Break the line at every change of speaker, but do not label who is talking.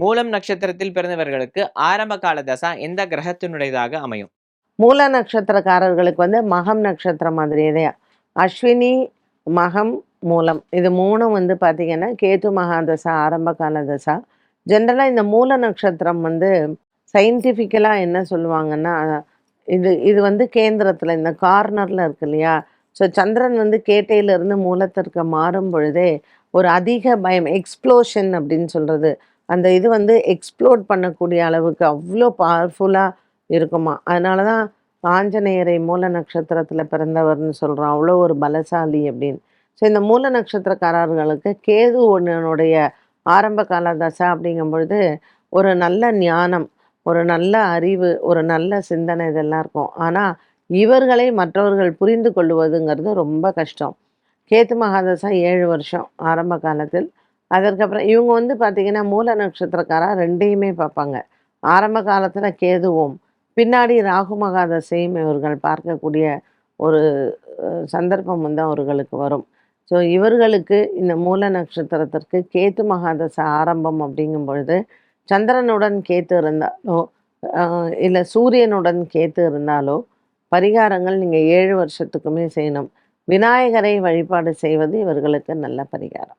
மூலம் நட்சத்திரத்தில் பிறந்தவர்களுக்கு ஆரம்ப கால தசா எந்த கிரகத்தினுடையதாக அமையும்?
மூல நட்சத்திரக்காரர்களுக்கு வந்து மகம் நட்சத்திரம் மாதிரியே. அஸ்வினி மகம் மூலம். இது மூணும் வந்து பார்த்திங்கன்னா கேது மகாதசா ஆரம்ப கால தசா. ஜென்ரலாக இந்த மூல நட்சத்திரம் வந்து சயின்டிஃபிக்கலாக என்ன சொல்லுவாங்கன்னா இது இது வந்து கேந்திரத்தில் இந்த கார்னரில் இருக்கு இல்லையா? ஸோ சந்திரன் வந்து கேட்டையிலிருந்து மூலத்திற்கு மாறும் பொழுதே ஒரு அதிக பயம் எக்ஸ்ப்ளோஷன் அப்படின்னு சொல்கிறது அந்த இது வந்து எக்ஸ்ப்ளோர் பண்ணக்கூடிய அளவுக்கு அவ்வளோ பவர்ஃபுல்லாக இருக்குமா? அதனால தான் ஆஞ்சநேயரை மூல நட்சத்திரத்தில் பிறந்தவர்னு சொல்கிறோம் அவ்வளோ ஒரு பலசாலி அப்படின்னு. ஸோ இந்த மூல நட்சத்திரக்காரர்களுக்கு கேது ஒன்னுடைய ஆரம்ப கால தசை அப்படிங்கும் பொழுது ஒரு நல்ல ஞானம் ஒரு நல்ல அறிவு ஒரு நல்ல சிந்தனை இதெல்லாம் இருக்கும். ஆனால் இவர்களை மற்றவர்கள் புரிந்து கொள்வதுங்கிறது ரொம்ப கஷ்டம். கேத்து மகாதசா ஏழு வருஷம் ஆரம்ப காலத்தில். அதற்கப்புறம் இவங்க வந்து பார்த்திங்கன்னா மூல நட்சத்திரக்காரா ரெண்டையுமே பார்ப்பாங்க. ஆரம்ப காலத்தில் கேதுவும் பின்னாடி ராகு மகாதசையும் இவர்கள் பார்க்கக்கூடிய ஒரு சந்தர்ப்பம் வந்து அவர்களுக்கு வரும். ஸோ இவர்களுக்கு இந்த மூல நட்சத்திரத்திற்கு கேத்து மகாதசை ஆரம்பம் அப்படிங்கும் பொழுது சந்திரனுடன் கேத்து இருந்தாலோ இல்லை சூரியனுடன் கேத்து இருந்தாலோ பரிகாரங்கள் நீங்கள் ஏழு வருஷத்துக்குமே செய்யணும். விநாயகரை வழிபாடு செய்வது இவர்களுக்கு நல்ல பரிகாரம்.